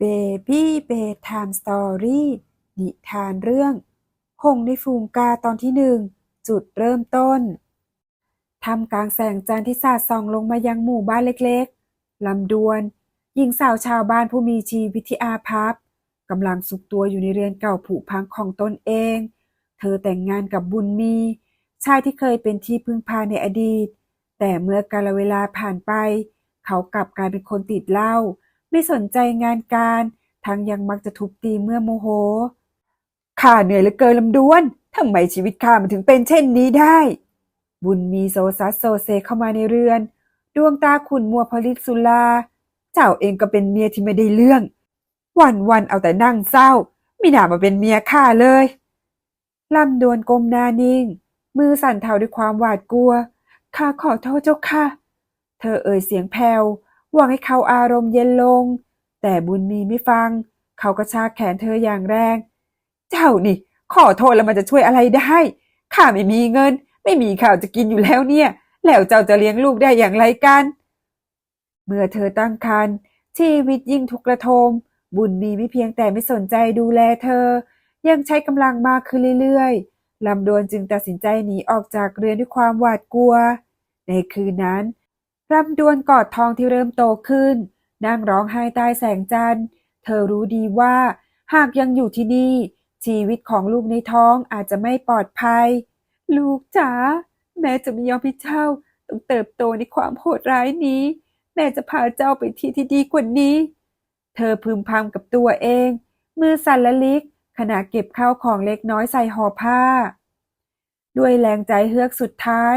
Baby Bedtime Story นิทานเรื่อง หงในฝูงกาตอนที่หนึ่ง จุดเริ่มต้นท่ามกลางแสงจันทร์ที่สาดส่องลงมายังหมู่บ้านเล็กๆ ลำดวน หญิงสาวชาวบ้านผู้มีชีวิตที่อาภัพกำลังสุขตัวอยู่ในเรือนเก่าผุพังของตนเอง เธอแต่งงานกับบุญมี ชายที่เคยเป็นที่พึ่งพาในอดีต แต่เมื่อกาลเวลาผ่านไป เขากลับกลายเป็นคนติดเหล้า ไม่สนใจงานการ ทั้งยังมักจะทุบตีเมื่อโมโห ข้าเหนื่อยเหลือเกินลำดวนทำไมชีวิตข้ามันถึงเป็นเช่นนี้ได้ บุญมีโซซัสโซเซเข้ามาในเรือน ดวงตาขุนมัวพลิตสุลา เจ้าเองก็เป็นเมียที่ไม่ได้เรื่อง วันวันเอาแต่นั่งเศร้า ไม่น่ามาเป็นเมียข้าเลยลำดวนก้มหน้านิ่ง มือสั่นเทาด้วยความหวาดกลัวข้าขอโทษเจ้าค่ะ เธอเอ่ยเสียงแผ่ว หวังให้เขาอารมณ์เย็นลง แต่บุญมีไม่ฟัง เขาก็ชากแขนเธออย่างแรง เจ้านี่ ขอโทษแล้วมันจะช่วยอะไรได้ ข้าไม่มีเงิน ไม่มีข้าวจะกินอยู่แล้วเนี่ย แล้วเจ้าจะเลี้ยงลูกได้อย่างไรกัน เมื่อเธอตั้งครรภ์ชีวิตยิ่งทุกข์ระทม บุญมีไม่เพียงแต่ไม่สนใจดูแลเธอ ยังใช้กำลังมากขึ้นเรื่อยๆลำดวนจึงตัดสินใจหนีออกจากเรือนด้วยความหวาดกลัว ในคืนนั้น รำดวนกอดทองที่เริ่มโตขึ้น นั่งร้องไห้ใต้แสงจันทร์ เธอรู้ดีว่า หากยังอยู่ที่นี่ ชีวิตของลูกในท้องอาจจะไม่ปลอดภัย ลูกจ๋าแม่จะไม่ยอมให้เจ้าต้องเติบโตในความโหดร้ายนี้ แม่จะพาเจ้าไปที่ที่ดีกว่านี้ เธอพึมพำกับตัวเอง มือสั่นละลิกขณะเก็บข้าวของเล็กน้อยใส่ห่อผ้า ด้วยแรงใจเฮือกสุดท้าย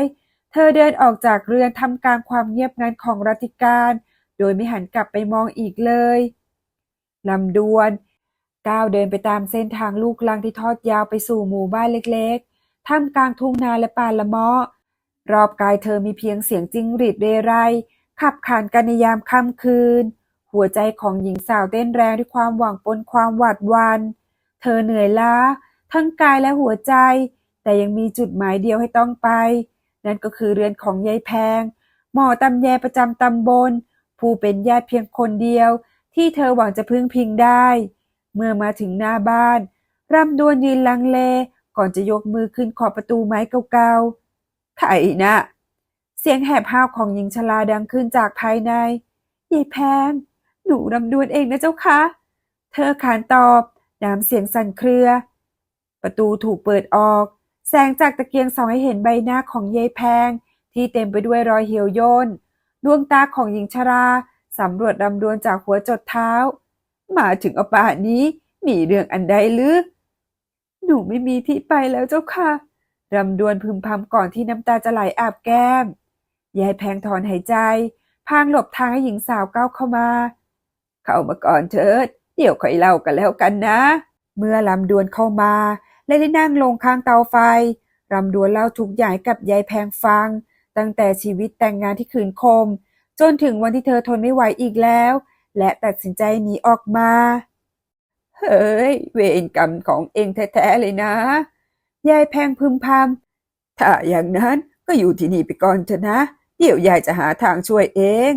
เธอเดินออกจากเรือนทำกลางความเงียบงันของรัติการ โดยไม่หันกลับไปมองอีกเลยลำดวนก้าวเดินไปตามเส้นทางลูกลังที่ทอดยาวไปสู่หมู่บ้านเล็กๆ ท่ามกลางทุ่งนาและป่าละเมาะ รอบกายเธอมีเพียงเสียงจิ้งหรีดเรไร ขับขานกันในยามค่ำคืน หัวใจของหญิงสาวเต้นแรงด้วยความหวังปนความหวาดวัน เธอเหนื่อยล้า ทั้งกายและหัวใจ แต่ยังมีจุดหมายเดียวให้ต้องไป นั่นก็คือเรือนของยายแพง หมอตำแยประจำตำบล ผู้เป็นญาติเพียงคนเดียว ที่เธอหวังจะพึ่งพิงได้ เมื่อมาถึงหน้าบ้านรำดวนยืนลังเลก่อนจะยกมือขึ้นขอบประตูไม้เก่าๆใครนะ เสียงแหบห้าวของหญิงชราดังขึ้นจากภายในยายแพง หนูรำดวนเองนะเจ้าคะ เธอขานตอบ น้ำเสียงสั่นเครือ ประตูถูกเปิดออก แสงจากตะเกียงส่องให้เห็นใบหน้าของยายแพง ที่เต็มไปด้วยรอยเหี่ยวย่นดวงตาของหญิงชราสำรวจรำดวนจากหัวจดเท้า มาถึงอป่านนี้มีเรื่องอันใดหรือ หนูไม่มีที่ไปแล้วเจ้าค่ะรำดวนพึมพำก่อนที่น้ำตาจะไหลอาบแก้ม ยายแพงถอนหายใจ พางหลบทางให้หญิงสาวก้าวเข้ามา เข้ามาก่อนเถิด เดี๋ยวค่อยเล่ากันแล้วกันนะ เมื่อลำดวนเข้ามา และได้นั่งลงข้างเตาไฟรำดวนเล่าทุกอย่างกับยายแพงฟัง ตั้งแต่ชีวิตแต่งงานที่ขืนคม จนถึงวันที่เธอทนไม่ไหวอีกแล้ว และตัดสินใจหนีออกมา เฮ้ย เวรกรรมของเองแท้ๆเลยนะ ยายแพงพึมพำถ้าอย่างนั้นก็อยู่ที่นี่ไปก่อนเถอะนะ เดี๋ยวยายจะหาทางช่วยเอง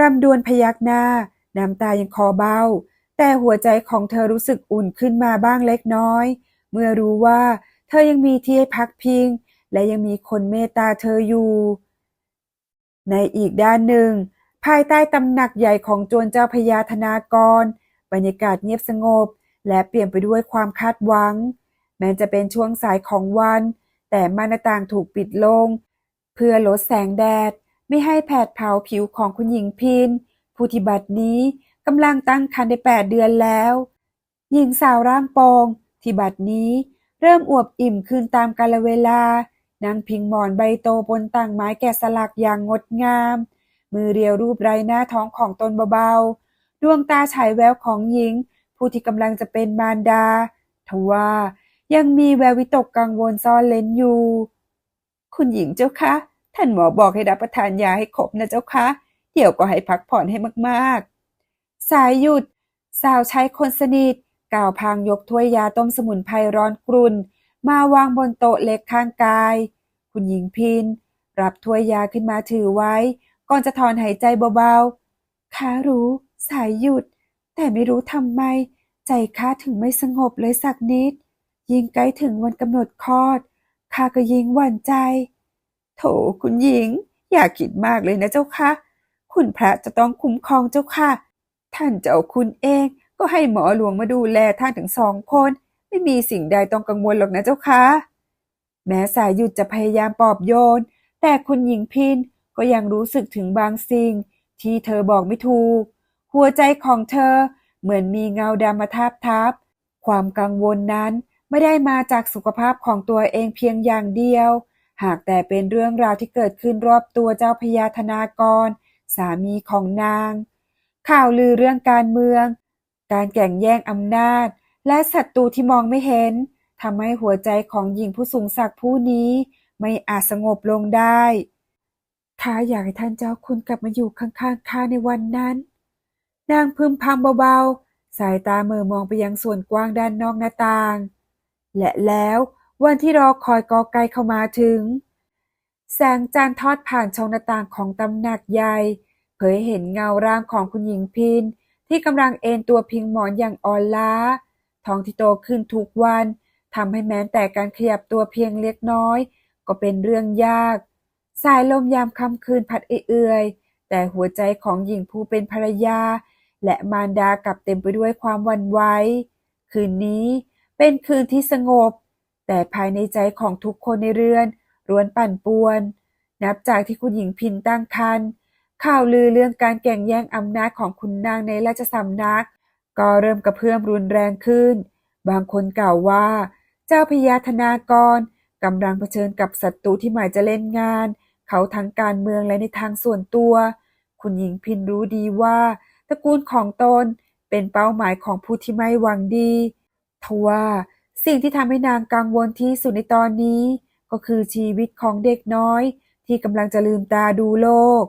รำดวนพยักหน้า น้ำตายังคอเบา แต่หัวใจของเธอรู้สึกอุ่นขึ้นมาบ้างเล็กน้อย เมื่อรู้ว่าเธอยังมีที่ให้พักพิง และยังมีคนเมตตาเธออยู่ ในอีกด้านหนึ่ง ภายใต้ตำหนักใหญ่ของจวนเจ้าพญาธนากร บรรยากาศเงียบสงบ และเปลี่ยนไปด้วยความคาดหวัง แม้จะเป็นช่วงสายของวัน แต่ม่านหน้าต่างถูกปิดลง เพื่อลดแสงแดด ไม่ให้แผดเผาผิวของคุณหญิงพินผู้ที่บัดนี้กำลังตั้งครรภ์ได้แปดเดือนแล้ว หญิงสาวร่างปอง ที่บัดนี้เริ่มอวบอิ่มขึ้นตามกาลเวลานั่งพิงหมอนใบโตบนต่างไม้แกะสลักอย่างงดงาม มือเรียวรูปไรหน้าท้องของตนเบาๆ ดวงตาฉายแววของหญิง ผู้ที่กำลังจะเป็นมารดาทว่ายังมีแวววิตกกังวลซ่อนเล้นอยู่ คุณหญิงเจ้าคะ ท่านหมอบอกให้รับประทานยาให้ครบนะเจ้าคะ เดี๋ยวก็ให้พักผ่อนให้มากๆ สายหยุด สาวใช้คนสนิท ล่าวพางยกถ้วยยาต้มสมุนไพรร้อนกรุ่น มาวางบนโต๊ะเล็กข้างกาย คุณหญิงพินรับถ้วยยาขึ้นมาถือไว้ ก่อนจะถอนหายใจเบาๆข้ารู้สายหยุด แต่ไม่รู้ทำไม ใจข้าถึงไม่สงบเลยสักนิด ยิ่งใกล้ถึงวันกำหนดคลอดข้าก็ยิ่งหวั่นใจ โถคุณหญิง อย่าคิดมากเลยนะเจ้าค่ะ คุณพระจะต้องคุ้มครองเจ้าค่ะ ท่านเจ้าคุณเอง ก็ให้หมอหลวงมาดูแลท่านถึงสองคน ไม่มีสิ่งใดต้องกังวลหรอกนะเจ้าค่ะแม้สายหยุดจะพยายามปลอบโยน แต่คุณหญิงพินก็ยังรู้สึกถึงบางสิ่ง ที่เธอบอกไม่ถูก หัวใจของเธอเหมือนมีเงาดำมาทาบทับ ความกังวลนั้นไม่ได้มาจากสุขภาพของตัวเองเพียงอย่างเดียว หากแต่เป็นเรื่องราวที่เกิดขึ้นรอบตัวเจ้าพญาธนากร สามีของนาง ข่าวลือเรื่องการเมือง การแข่งแย่งอำนาจ และศัตรูที่มองไม่เห็นทำให้หัวใจของหญิงผู้สูงศักดิ์ผู้นี้ ไม่อาจสงบลงได้ข้าอยากให้ท่านเจ้าคุณกลับมาอยู่ข้างๆข้าในวันนั้น นางพึมพำเบาๆ สายตาเหม่อมองไปยังส่วนกว้างด้านนอกหน้าต่าง และแล้ววันที่รอคอยกอไกลเข้ามาถึง แสงจันทร์ทอดผ่านช่องหน้าต่างของตำหนักใหญ่ เผยเห็นเงาร่างของคุณหญิงพิน ที่กำลังเอนตัวพิงหมอนอย่างอ่อนล้า ท้องที่โตขึ้นทุกวันทำให้แม้แต่การขยับตัวเพียงเล็กน้อย ก็เป็นเรื่องยาก สายลมยามค่ำคืนพัดเอื่อยแต่หัวใจของหญิงผู้เป็นภรรยา และมารดากลับเต็มไปด้วยความวันไหวคืนนี้เป็นคืนที่สงบ แต่ภายในใจของทุกคนในเรือนล้วนปั่นป่วน นับจากที่คุณหญิงพินตั้งครรภ์ ข่าวลือเรื่องการแข่งแย่งอำนาจของคุณนางในราชสำนัก ก็เริ่มกระเพื่อมรุนแรงขึ้น บางคนกล่าวว่า เจ้าพญาธนากรกำลังเผชิญกับศัตรูที่หมายจะเล่นงาน เขาทั้งการเมืองและในทางส่วนตัว คุณหญิงพินรู้ดีว่าตระกูลของตนเป็นเป้าหมายของผู้ที่ไม่หวังดีทว่าสิ่งที่ทำให้นางกังวลที่สุดในตอนนี้ ก็คือชีวิตของเด็กน้อย ที่กำลังจะลืมตาดูโลก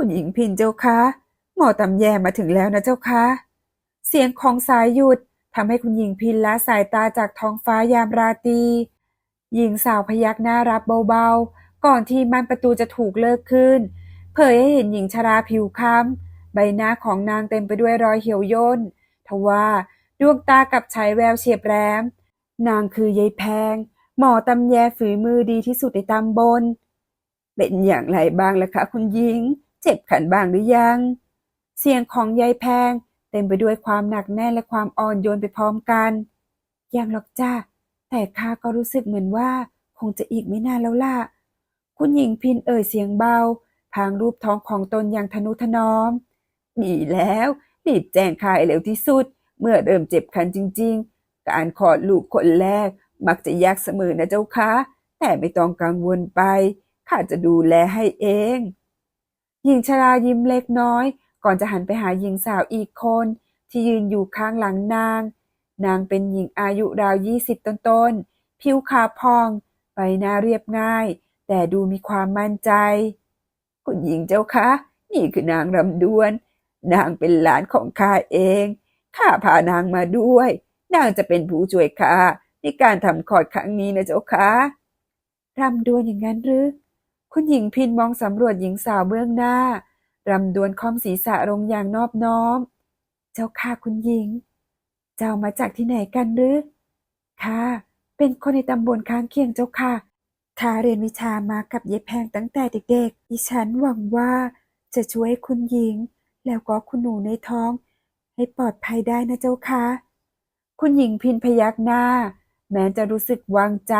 คุณหญิงพินเจ้าคะหมอตำแยมาถึงแล้วนะเจ้าคะเสียงของสายหยุดทำให้คุณหญิงพินละสายตาจากท้องฟ้ายามราตรีหญิงสาวพยักหน้ารับเบาๆ ก่อนที่ม่านประตูจะถูกเลิกขึ้น เผยให้เห็นหญิงชราผิวค้ำใบหน้าของนางเต็มไปด้วยรอยเหี่ยวย่นทว่าดวงตากับฉายแววเฉียบแหลมนางคือยายแพง หมอตำแยฝีมือดีที่สุดในตำบลเป็นอย่างไรบ้างล่ะคะคุณหญิง จ็บขันบ้างหรือยัง เสียงของยายแพงเต็มไปด้วยความหนักแน่นและความอ่อนโยนไปพร้อมกัน ยังหรอกจ้า แต่ข้าก็รู้สึกเหมือนว่า คงจะอีกไม่นานแล้วล่ะ คุณหญิงพินเอ่ยเสียงเบา พางรูปท้องของตนอย่างทนุถนอม ดีแล้วรีบแจ้งข่ายเร็วที่สุด เมื่อเริ่มเจ็บคันจริง ๆ การคลอดลูกคนแรก มักจะยากเสมอนะเจ้าคะ แต่ไม่ต้องกังวลไป ข้าจะดูแลให้เอง หญิงชรายิ้มเล็กน้อย ก่อนจะหันไปหาหญิงสาวอีกคน ที่ยืนอยู่ข้างหลังนาง นางเป็นหญิงอายุราวยี่สิบต้นๆ ผิวขาวพอง ใบหน้าเรียบง่าย แต่ดูมีความมั่นใจ คุณหญิงเจ้าคะ นี่คือนางรำดวน นางเป็นหลานของข้าเอง ข้าพานางมาด้วย นางจะเป็นผู้ช่วยข้าในการทำคลอดครั้งนี้นะเจ้าคะรำดวนอย่างนั้นหรือ คุณหญิงพินมองสำรวจหญิงสาวเบื้องหน้ารำดวนคอมศีรษะลงอย่างนอบน้อม เจ้าค่ะคุณหญิง เจ้ามาจากที่ไหนกันหรือข้าเป็นคนในตำบลข้างเคียงเจ้าค่ะข้าเรียนวิชามากับเย็บแพงตั้งแต่เด็กๆ ดิฉันหวังว่าจะช่วยคุณหญิง แล้วก็คุณหนูในท้อง ให้ปลอดภัยได้นะเจ้าค่ะ คุณหญิงพินพยักหน้า แม้จะรู้สึกวางใจ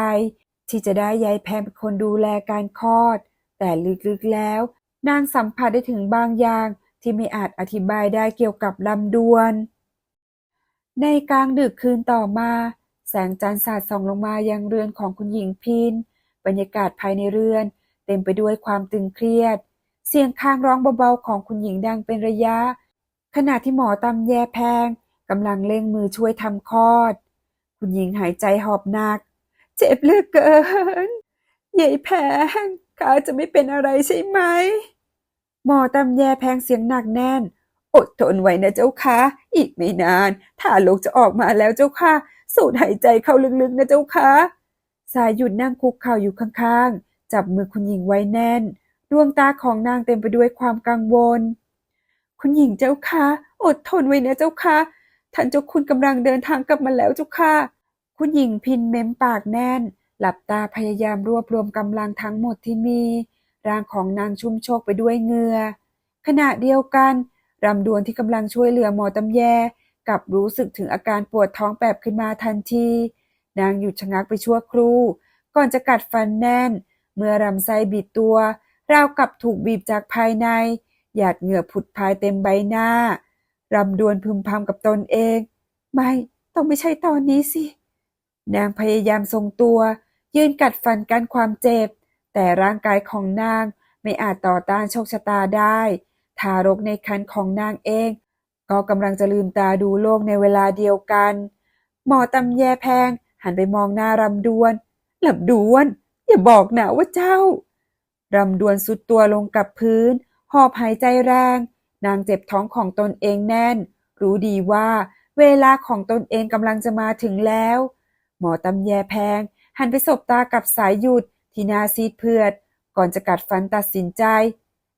ที่จะได้ยายแพงเป็นคนดูแลการคลอด แต่ลึกๆแล้ว นางสัมผัสได้ถึงบางอย่างที่ไม่อาจอธิบายได้เกี่ยวกับลำดวน ในกลางดึกคืนต่อมา แสงจันทร์สาดส่องลงมายังเรือนของคุณหญิงพินบรรยากาศภายในเรือน เต็มไปด้วยความตึงเครียด เสียงคางร้องเบาๆของคุณหญิงดังเป็นระยะ ขณะที่หมอตำแยแพงกำลังเร่งมือช่วยทำคลอด คุณหญิงหายใจหอบหนัก เจ็บเหลือเกินยายแพง ข้าจะไม่เป็นอะไรใช่ไหม หมอตำแยแพงเสียงหนักแน่น อดทนไว้นะเจ้าค่ะ อีกไม่นาน ถ้าลูกจะออกมาแล้วเจ้าค่ะ สูดหายใจเข้าลึกๆนะเจ้าค่ะสายหยุดนั่งคุกเข่าอยู่ข้างๆ จับมือคุณหญิงไว้แน่น ดวงตาของนางเต็มไปด้วยความกังวล คุณหญิงเจ้าค่ะ อดทนไว้นะเจ้าค่ะ ท่านเจ้าคุณกำลังเดินทางกลับมาแล้วเจ้าค่ะ คุณหญิงพินเม้มปากแน่น หลับตาพยายามรวบรวมกำลังทั้งหมดที่มี ร่างของนางชุ่มโชกไปด้วยเหงื่อขณะเดียวกันรำดวนที่กำลังช่วยเหลือหมอตำแยกลับรู้สึกถึงอาการปวดท้องแปบขึ้นมาทันที นางหยุดชะงักไปชั่วครู่ ก่อนจะกัดฟันแน่น เมื่อลำไส้บิดตัว ราวกับถูกบีบจากภายใน หยาดเหงื่อผุดพายเต็มใบหน้ารำดวนพึมพำกับตนเอง ไม่ ต้องไม่ใช่ตอนนี้สิ นางพยายามทรงตัว ยืนกัดฟันกันความเจ็บ แต่ร่างกายของนางไม่อาจต่อต้านโชคชะตาได้ ทารกในครรภ์ของนางเอง ก็กำลังจะลืมตาดูโลกในเวลาเดียวกัน หมอตำแยแพงหันไปมองหน้ารำดวนลำดวน อย่าบอกนะว่าเจ้ารำดวนสุดตัวลงกับพื้น หอบหายใจแรง นางเจ็บท้องของตนเองแน่น รู้ดีว่าเวลาของตนเองกำลังจะมาถึงแล้ว หมอตำแยแพง หันไปสบตากับสายหยุดที่หนาซีดเพือด ก่อนจะกัดฟันตัดสินใจ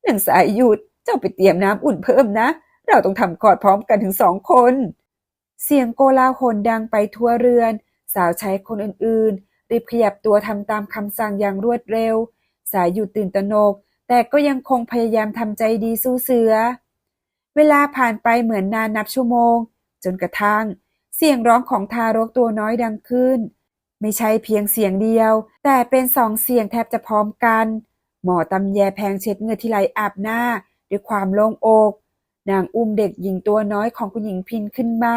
หนังสายหยุดเจ้าไปเตรียมน้ำอุ่นเพิ่มนะ เราต้องทำคลอดพร้อมกันถึงสองคน เสียงโกลาหลดังไปทั่วเรือน สาวใช้คนอื่นๆ รีบขยับตัวทำตามคำสั่งอย่างรวดเร็ว สายหยุดตื่นตระหนก แต่ก็ยังคงพยายามทำใจดีสู้เสือ เวลาผ่านไปเหมือนนานนับชั่วโมง จนกระทั่ง เสียงร้องของทารกตัวน้อยดังขึ้น ไม่ใช่เพียงเสียงเดียว แต่เป็นสองเสียงแทบจะพร้อมกัน หมอตำแยแพงเช็ดเงือที่ไหลอาบหน้าด้วยความโล่งอกนางอุ้มเด็กหญิงตัวน้อยของคุณหญิงพินขึ้นมา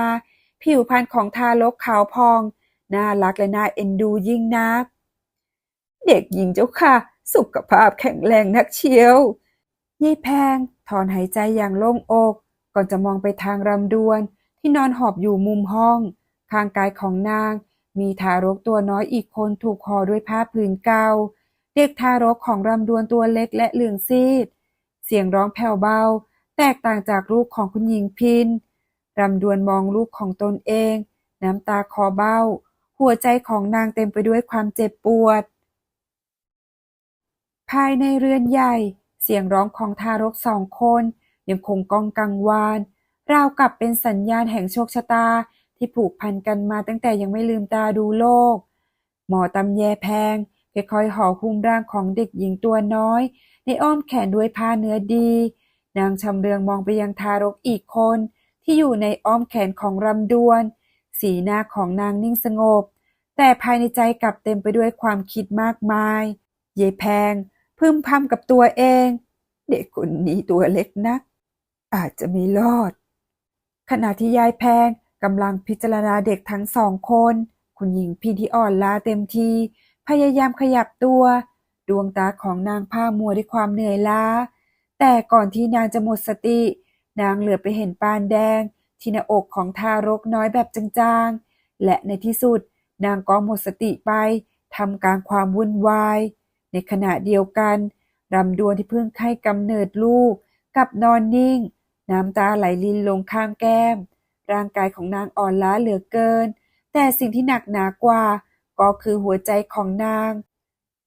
ผิวพรรณของทารกขาวพอง น่ารักและน่าเอ็นดูยิ่งนัก เด็กหญิงเจ้าค่ะ สุขภาพแข็งแรงนักเชียว ยี่แพงถอนหายใจอย่างโล่งอก ก่อนจะมองไปทางรำดวนที่นอนหอบอยู่มุมห้อง ข้างกายของนาง มีทารกตัวน้อยอีกคนถูกห่อด้วยผ้าผืนเก่า เด็กทารกของรำดวนตัวเล็กและเหลืองซีด เสียงร้องแผ่วเบา แตกต่างจากลูกของคุณหญิงพินรำดวนมองลูกของตนเอง น้ำตาคอเบ้า หัวใจของนางเต็มไปด้วยความเจ็บปวด ภายในเรือนใหญ่ เสียงร้องของทารกสองคน ยังคงก้องกังวาน ราวกับเป็นสัญญาณแห่งโชคชะตา ที่ผูกพันกันมาตั้งแต่ยังไม่ลืมตาดูโลก หมอตำแยแพงค่อยๆห่อหุ้มร่างของเด็กหญิงตัวน้อย ในอ้อมแขนด้วยผ้าเนื้อดี นางชำเลืองมองไปยังทารกอีกคน ที่อยู่ในอ้อมแขนของรำดวน สีหน้าของนางนิ่งสงบ แต่ภายในใจกลับเต็มไปด้วยความคิดมากมาย เยายแพง พึมพำกับตัวเอง เด็กคนนี้ตัวเล็กนัก อาจจะไม่รอด ขณะที่ยายแพง กำลังพิจารณาเด็กทั้งสองคน คุณหญิงพินที่อ่อนล้าเต็มที พยายามขยับตัว ดวงตาของนางผ้ามัวด้วยความเหนื่อยล้า แต่ก่อนที่นางจะหมดสติ นางเหลือไปเห็นปานแดง ที่หน้าอกของทารกน้อยแบบจางๆ และในที่สุดนางก็หมดสติไปทำกลางความวุ่นวาย ในขณะเดียวกันรำดวนที่เพิ่งให้กำเนิดลูกกับนอนนิ่ง น้ำตาไหลลินลงข้างแก้ม ร่างกายของนางอ่อนล้าเหลือเกิน แต่สิ่งที่หนักหนากว่า ก็คือหัวใจของนาง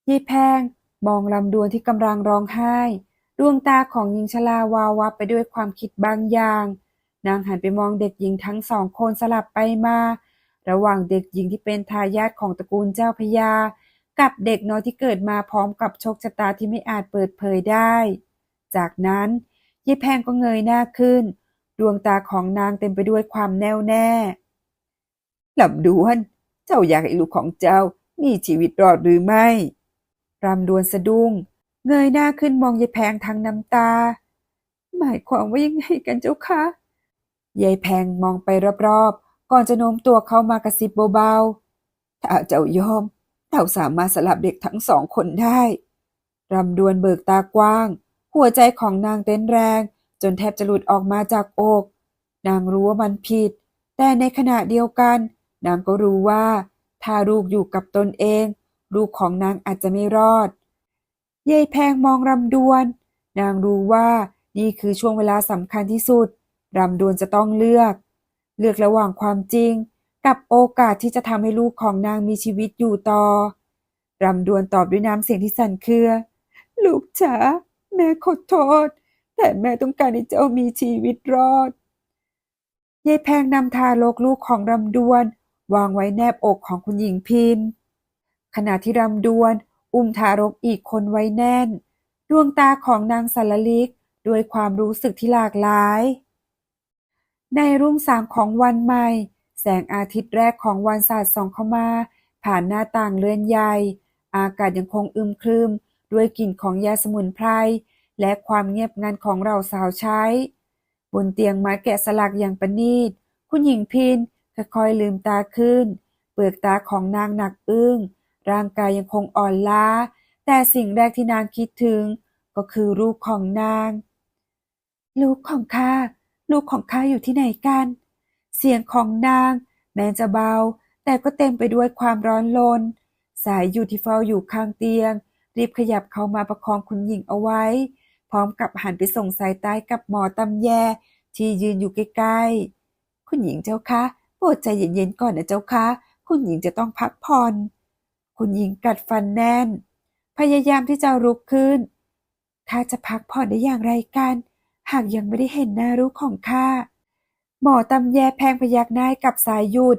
ยี่แพงมองลำดวนที่กำลังร้องไห้ ดวงตาของหญิงชราวาววับไปด้วยความคิดบางอย่าง นางหันไปมองเด็กหญิงทั้งสองคนสลับไปมา ระหว่างเด็กหญิงที่เป็นทายาทของตระกูลเจ้าพญา กับเด็กน้อยที่เกิดมาพร้อมกับโชคชะตาที่ไม่อาจเปิดเผยได้ จากนั้นยายแพงก็เงยหน้าขึ้น ดวงตาของนางเต็มไปด้วยความแน่วแน่ลำดวน เจ้าอยากให้ลูกของเจ้ามีชีวิตรอดหรือไม่รำดวนสะดุ้ง เงยหน้าขึ้นมองยายแพงทางน้ำตา หมายความว่ายังไงกันเจ้าคะยายแพงมองไปรอบๆ ก่อนจะโน้มตัวเข้ามากระซิบเบาๆ ถ้าเจ้ายอมเจ้าสามารถสลับเด็กทั้งสองคนได้ รำดวนเบิกตากว้าง หัวใจของนางเต้นแรง จนแทบจะหลุดออกมาจากอก นางรู้ว่ามันผิด แต่ในขณะเดียวกัน นางก็รู้ว่า ถ้าลูกอยู่กับตนเอง ลูกของนางอาจจะไม่รอดยายแพงมองรำดวน นางรู้ว่านี่คือช่วงเวลาสำคัญที่สุดรำดวนจะต้องเลือก เลือกระหว่างความจริง กับโอกาสที่จะทำให้ลูกของนางมีชีวิตอยู่ต่อรำดวนตอบด้วยน้ำเสียงที่สั่นเครือ ลูกจ๋าแม่ขอโทษ แต่แม่ต้องการให้เจ้ามีชีวิตรอดยายแพงนำทารกลูกของรำดวน วางไว้แนบอกของคุณหญิงพินขณะที่รำดวน อุ้มทารกอีกคนไว้แน่น ดวงตาของนางสารลิกด้วยความรู้สึกที่หลากหลาย ในรุ่งสางของวันใหม่ แสงอาทิตย์แรกของวันสาดส่องเข้ามา ผ่านหน้าต่างเรือนใหญ่ อากาศยังคงอึมครึม ด้วยกลิ่นของยาสมุนไพร และความเงียบงันของเราสาวใช้ บนเตียงไม้แกะสลักอย่างประณีต คุณหญิงพินค่อยๆลืมตาขึ้น เปลือกตาของนางหนักอึ้ง ร่างกายยังคงอ่อนล้า แต่สิ่งแรกที่นางคิดถึง ก็คือลูกของนาง ลูกของข้า ลูกของข้าอยู่ที่ไหนกัน เสียงของนาง แม้จะเบา แต่ก็เต็มไปด้วยความร้อนรนสายอยู่ที่เฝ้าอยู่ข้างเตียง รีบขยับเข้ามาประคองคุณหญิงเอาไว้ พร้อมกับหันไปส่งสายตายกับหมอตำแย ที่ยืนอยู่ใกล้ๆ คุณหญิงเจ้าคะโปรดใจเย็นๆก่อนนะเจ้าคะ คุณหญิงจะต้องพักผ่อน คุณหญิงกัดฟันแน่น พยายามที่จะลุกขึ้นข้าจะพักผ่อนได้อย่างไรกัน หากยังไม่ได้เห็นหน้าลูกของข้า หมอตำแยแพงพยักหน้ากับสายหยุด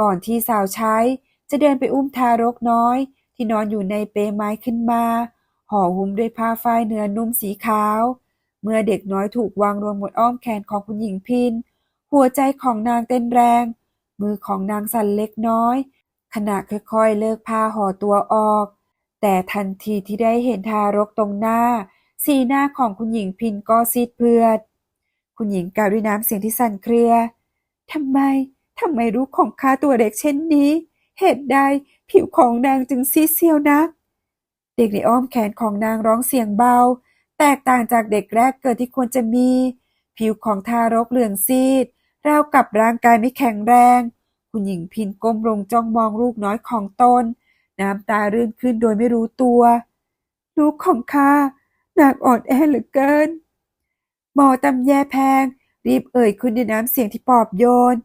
ก่อนที่สาวใช้จะเดินไปอุ้มทารกน้อย ที่นอนอยู่ในเปไม้ขึ้นมา ห่อหุ้มด้วยผ้าฝ้ายเนื้อนุ่มสีขาว เมื่อเด็กน้อยถูกวางรวมบนอ้อมแขนของคุณหญิงพิน หัวใจของนางเต้นแรง มือของนางสั่นเล็กน้อย ขณะค่อยๆ เลิกผ้าห่อตัวออก แต่ทันทีที่ได้เห็นทารกตรงหน้า สีหน้าของคุณหญิงพินก็ซีดเพือด คุณหญิงกล่าวด้วยน้ำเสียงที่สั่นเครือทำไมทำไมลูกของข้าตัวเด็กเช่นนี้ เหตุใดผิวของนางจึงซีดเซียวนัก เด็กในอ้อมแขนของนางร้องเสียงเบา แตกต่างจากเด็กแรกเกิดที่ควรจะมี ผิวของทารกเหลืองซีดราวกับร่างกายไม่แข็งแรง คุณหญิงพินก้มลงจ้องมองลูกน้อยของตน น้ำตารื่นขึ้นโดยไม่รู้ตัว ลูกของข้านางอ่อนแอเหลือเกิน หมอตำแยแพง รีบเอ่ยขึ้นด้วยน้ำเสียงที่ปอบโยน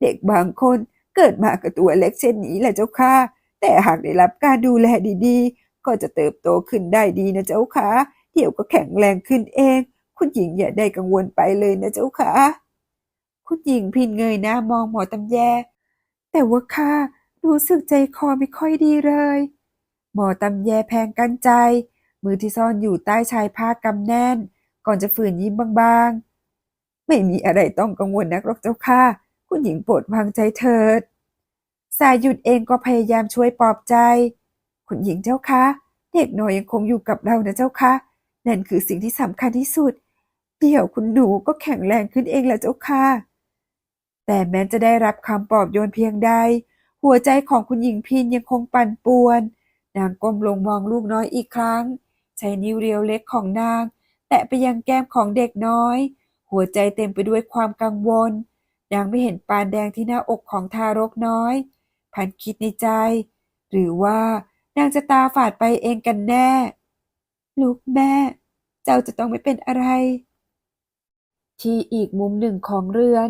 เด็กบางคนเกิดมากับตัวเล็กเช่นนี้แหละเจ้าค่ะ แต่หากได้รับการดูแลดีๆ ก็จะเติบโตขึ้นได้ดีนะเจ้าค่ะเดี๋ยวก็แข็งแรงขึ้นเอง คุณหญิงอย่าได้กังวลไปเลยนะเจ้าค่ะคุณหญิงพินเงยหน้ามองหมอตำแย แต่ว่าข้ารู้สึกใจคอไม่ค่อยดีเลย หมอตำแยแพงกันใจ มือที่ซ่อนอยู่ใต้ชายผ้ากำแน่น ก่อนจะฝืนยิ้มบางๆ ไม่มีอะไรต้องกังวลนักหรอกเจ้าค่ะ คุณหญิงโปรดวางใจเถิด สายหยุดเองก็พยายามช่วยปลอบใจ คุณหญิงเจ้าคะ เด็กน้อยยังคงอยู่กับเรานะเจ้าคะนั่นคือสิ่งที่สำคัญที่สุด เดี๋ยวคุณหนูก็แข็งแรงขึ้นเองละเจ้าค่ะ แต่แม้จะได้รับคำปลอบโยนเพียงใด หัวใจของคุณหญิงพินยังคงปั่นป่วน นางก้มลงมองลูกน้อยอีกครั้ง ใช้นิ้วเรียวเล็กของนาง แตะไปยังแก้มของเด็กน้อย หัวใจเต็มไปด้วยความกังวล นางไม่เห็นปานแดงที่หน้าอกของทารกน้อย พันคิดในใจ หรือว่า นางจะตาฝาดไปเองกันแน่ ลูกแม่ เจ้าจะต้องไม่เป็นอะไร ที่อีกมุมหนึ่งของเรือน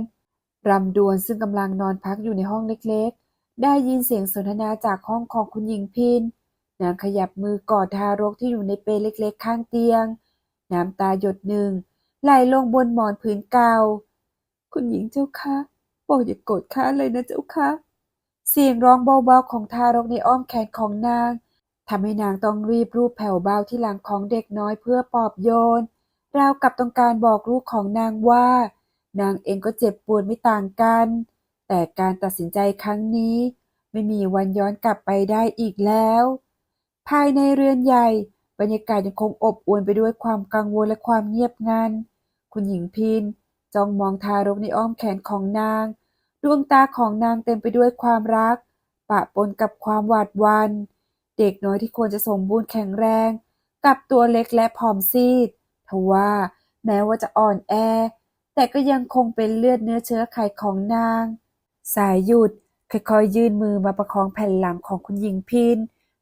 รำดวนซึ่งกำลังนอนพักอยู่ในห้องเล็กๆ ได้ยินเสียงสนทนาจากห้องของคุณหญิงพินนางขยับมือกอดทารกที่อยู่ในเปลเล็กๆ ข้างเตียง น้ำตาหยดหนึ่งไหลลงบนหมอนผืนเก่า คุณหญิงเจ้าคะโปรดอย่าโกรธข้าเลยนะเจ้าคะ เสียงร้องเบาๆของทารกในอ้อมแขนของนางทำให้นางต้องรีบรูปแผ่วเบาที่หลังของเด็กน้อยเพื่อปลอบโยน ราวกับต้องการบอกลูกของนางว่า นางเองก็เจ็บปวดไม่ต่างกัน แต่การตัดสินใจครั้งนี้ ไม่มีวันย้อนกลับไปได้อีกแล้ว ภายในเรือนใหญ่ บรรยากาศยังคงอบอวลไปด้วยความกังวลและความเงียบงัน คุณหญิงพินจ้องมองทารกในอ้อมแขนของนาง ดวงตาของนางเต็มไปด้วยความรัก ปะปนกับความหวาดหวัน เด็กน้อยที่ควรจะสมบูรณ์แข็งแรง กับตัวเล็กและผอมซีดทว่าแม้ว่าจะอ่อนแอ แต่ก็ยังคงเป็นเลือดเนื้อเชื้อไขของนาง สายหยุดค่อยๆยื่นมือมาประคองแผ่นหลังของคุณหญิงพิน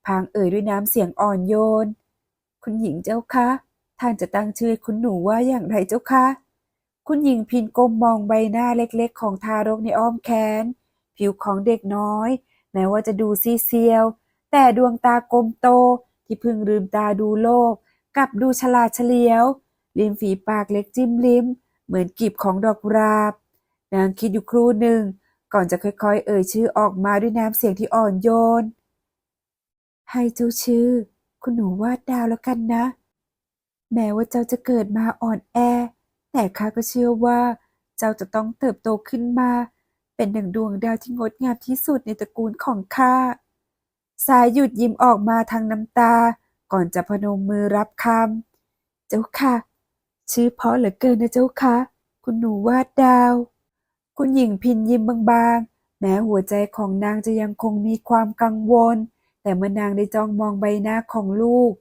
พางเอ่ยด้วยน้ำเสียงอ่อนโยน คุณหญิงเจ้าคะท่านจะตั้งชื่อคุณหนูว่าอย่างไรเจ้าคะ คุณหญิงพินก้มมองใบหน้าเล็กๆ ของทารกในอ้อมแขน ผิวของเด็กน้อย แม้ว่าจะดูซีเซียว แต่ดวงตากลมโตที่เพิ่งลืมตาดูโลกกลับดูฉลาดเฉลียว ริมฝีปากเล็กจิ้มลิ้ม เหมือนกลีบของดอกกุหลาบ นางคิดอยู่ครู่หนึ่ง ก่อนจะค่อยๆ เอ่ยชื่อออกมาด้วยน้ำเสียงที่อ่อนโยน ให้เจ้าชื่อ คุณหนูวาดดาวแล้วกันนะ แม้ว่าเจ้าจะเกิดมาอ่อนแอ แต่ข้าก็เชื่อว่า เจ้าจะต้องเติบโตขึ้นมา เป็นดั่งดวงดาวที่งดงามที่สุดในตระกูลของข้า สายหยุดยิ้มออกมาทางน้ำตา ก่อนจะพนมมือรับคำ เจ้าค่ะ ชื่อเพราะเหลือเกินนะเจ้าค่ะ คุณหนูวาดดาว คุณหญิงพินยิ้มบางๆ แม้หัวใจของนางจะยังคงมีความกังวล แต่เมื่อนางได้จ้องมองใบหน้าของลูก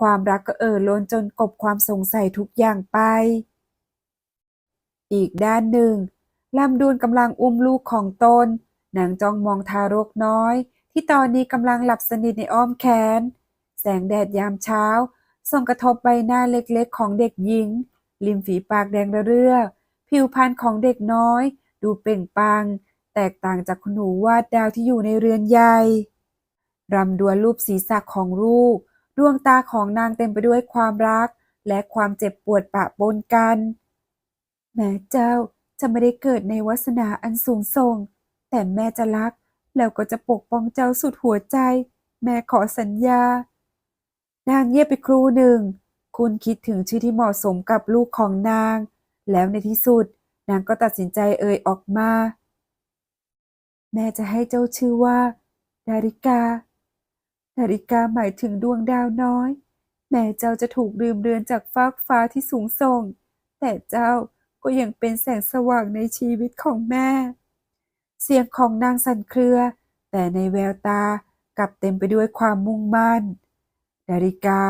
ความรักก็เอ่อล้นจนกบความสงสัยทุกอย่างไป อีกด้านหนึ่งลำดวนกำลังอุ้มลูกของตนนางจ้องมองทารกน้อย ที่ตอนนี้กำลังหลับสนิทในอ้อมแขน แสงแดดยามเช้า ส่องกระทบใบหน้าเล็กๆ ของเด็กหญิง ริมฝีปากแดงระเรื่อ ผิวพรรณของเด็กน้อย ดูเปล่งปลัง แตกต่างจากคุณหนูวาดดาวที่อยู่ในเรือนใหญ่รำดวนรูปศีรษะของลูก ดวงตาของนางเต็มไปด้วยความรัก และความเจ็บปวดปะปนกัน แม้เจ้าจะไม่ได้เกิดในวาสนาอันสูงส่ง แต่แม่จะรัก แล้วก็จะปกป้องเจ้าสุดหัวใจ แม่ขอสัญญา นางเงียบไปครู่หนึ่ง คุณคิดถึงชื่อที่เหมาะสมกับลูกของนาง แล้วในที่สุด นางก็ตัดสินใจเอ่ยออกมา แม่จะให้เจ้าชื่อว่าดาริกาดาริกาหมายถึงดวงดาวน้อย แม้เจ้าจะถูกลืมเลือนจากฟากฟ้าที่สูงส่ง แต่เจ้า ก็ยังเป็นแสงสว่างในชีวิตของแม่ เสียงของนางสั่นเครือ แต่ในแววตากลับเต็มไปด้วยความมุ่งมั่น ดาริกา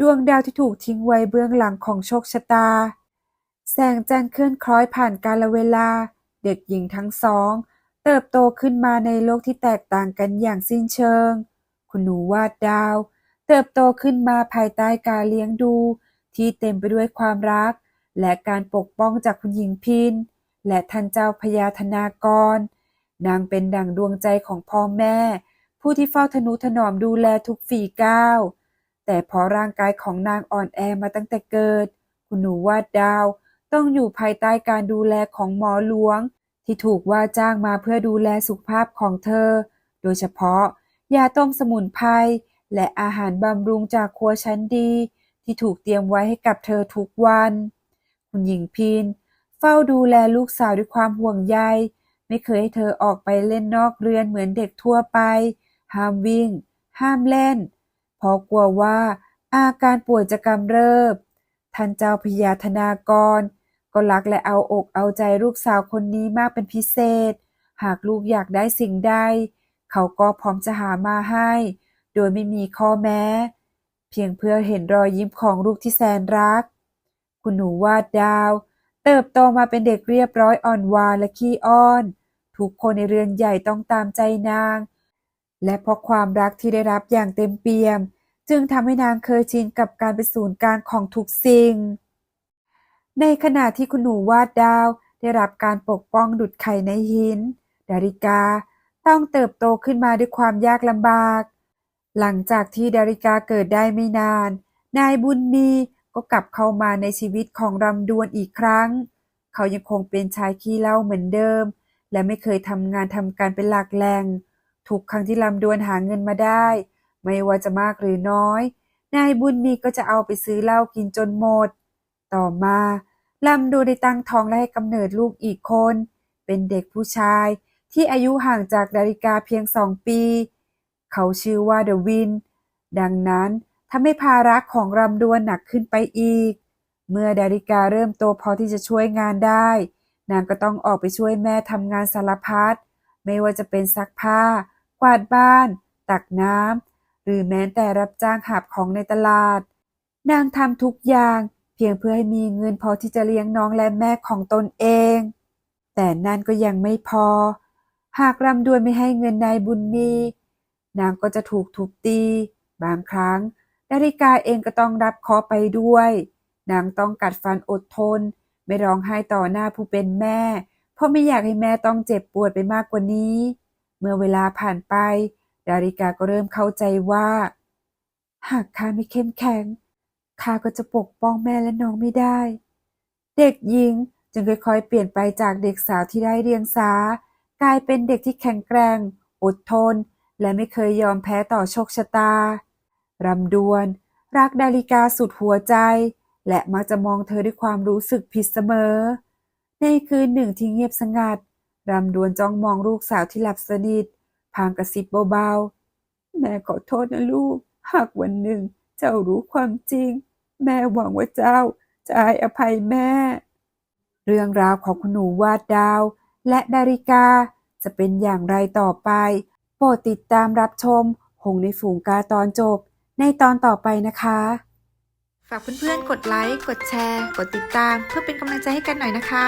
ดวงดาวที่ถูกทิ้งไว้เบื้องหลังของโชคชะตา แสงจันทร์เคลื่อนคล้อยผ่านกาลเวลา เด็กหญิงทั้งสอง เติบโตขึ้นมาในโลกที่แตกต่างกันอย่างสิ้นเชิง คุณหนูวาดดาว เติบโตขึ้นมาภายใต้การเลี้ยงดู ที่เต็มไปด้วยความรัก และการปกป้องจากคุณหญิงพินและท่านเจ้าพญาธนากร นางเป็นดั่งดวงใจของพ่อแม่ ผู้ที่เฝ้าทนุถนอมดูแลทุกฝีก้าว แต่พอร่างกายของนางอ่อนแอมาตั้งแต่เกิด คุณหนูวาดดาวต้องอยู่ภายใต้การดูแลของหมอหลวง ที่ถูกว่าจ้างมาเพื่อดูแลสุขภาพของเธอ โดยเฉพาะ ยาต้มสมุนไพรและอาหารบำรุงจากครัวชั้นดี ที่ถูกเตรียมไว้ให้กับเธอทุกวัน คุณหญิงพินเฝ้าดูแลลูกสาวด้วยความห่วงใย ไม่เคยให้เธอออกไปเล่นนอกเรือนเหมือนเด็กทั่วไป ห้ามวิ่ง ห้ามเล่น เพราะกลัวว่าอาการป่วยจะกำเริบ ท่านเจ้าพญาธนากร ก็รักและเอาอกเอาใจลูกสาวคนนี้มากเป็นพิเศษ หากลูกอยากได้สิ่งใด เขาก็พร้อมจะหามาให้ โดยไม่มีข้อแม้ เพียงเพื่อเห็นรอยยิ้มของลูกที่แสนรัก คุณหนูวาดดาว เติบโตมาเป็นเด็กเรียบร้อยอ่อนหวานและขี้อ้อน ทุกคนในเรือนใหญ่ต้องตามใจนาง และเพราะความรักที่ได้รับอย่างเต็มเปี่ยม จึงทำให้นางเคยชินกับการเป็นศูนย์กลางของทุกสิ่ง ในขณะที่คุณหนูวาดดาว ได้รับการปกป้องดุดไข่ในหิน ดาริกาต้องเติบโตขึ้นมาด้วยความยากลำบาก หลังจากที่ดาริกาเกิดได้ไม่นาน นายบุญมี ก็กลับเข้ามาในชีวิตของรำดวนอีกครั้ง เขายังคงเป็นชายขี้เหล้าเหมือนเดิม และไม่เคยทำงานทำการเป็นหลักแหล่ง ทุกครั้งที่ลำดวนหาเงินมาได้ ไม่ว่าจะมากหรือน้อย นายบุญมีก็จะเอาไปซื้อเหล้ากินจนหมด ต่อมาลำดวนได้ตั้งท้องและให้กำเนิดลูกอีกคน เป็นเด็กผู้ชายที่อายุห่างจากดาริกาเพียงสองปี เขาชื่อว่าเดวิน ดังนั้น ทำให้ภาระของรำดวนหนักขึ้นไปอีก เมื่อดาริกาเริ่มโตพอที่จะช่วยงานได้ นางก็ต้องออกไปช่วยแม่ทำงานสารพัดไม่ว่าจะเป็นซักผ้า กวาดบ้าน ตักน้ำหรือแม้แต่รับจ้างหาบของในตลาด นางทำทุกอย่างเพียงเพื่อให้มีเงินพอที่จะเลี้ยงน้องและแม่ของตนเอง แต่นั่นก็ยังไม่พอ หากรำดวนไม่ให้เงินนายบุญมี นางก็จะถูกทุบตี บางครั้ง ดาริกาเองก็ต้องรับเคราะห์ไปด้วย นางต้องกัดฟันอดทน ไม่ร้องไห้ต่อหน้าผู้เป็นแม่ เพราะไม่อยากให้แม่ต้องเจ็บปวดไปมากกว่านี้ เมื่อเวลาผ่านไป ดาริกาก็เริ่มเข้าใจว่า หากข้าไม่เข้มแข็งข้าก็จะปกป้องแม่และน้องไม่ได้ เด็กหญิงจึงค่อยๆ เปลี่ยนไปจากเด็กสาวที่ได้เรียงสากลายเป็นเด็กที่แข็งแกร่ง อดทน และไม่เคยยอมแพ้ต่อโชคชะตา รำดวน รักดาริกาสุดหัวใจ และมักจะมองเธอด้วยความรู้สึกผิดเสมอ ในคืนหนึ่งที่เงียบสงัด รำดวนจ้องมองลูกสาวที่หลับสนิท พางกระซิบเบาๆ แม่ขอโทษนะลูก หากวันหนึ่งเจ้ารู้ความจริง แม่หวังว่าเจ้าจะให้อภัยแม่ เรื่องราวของคุณหนูวาดดาว และดาริกาจะเป็นอย่างไรต่อไป โปรดติดตามรับชม หงในฝูงกาตอนจบ ในตอนต่อไปนะคะ ฝากเพื่อนๆ กดไลค์ กดแชร์ กดติดตาม เพื่อเป็นกำลังใจให้กันหน่อยนะคะ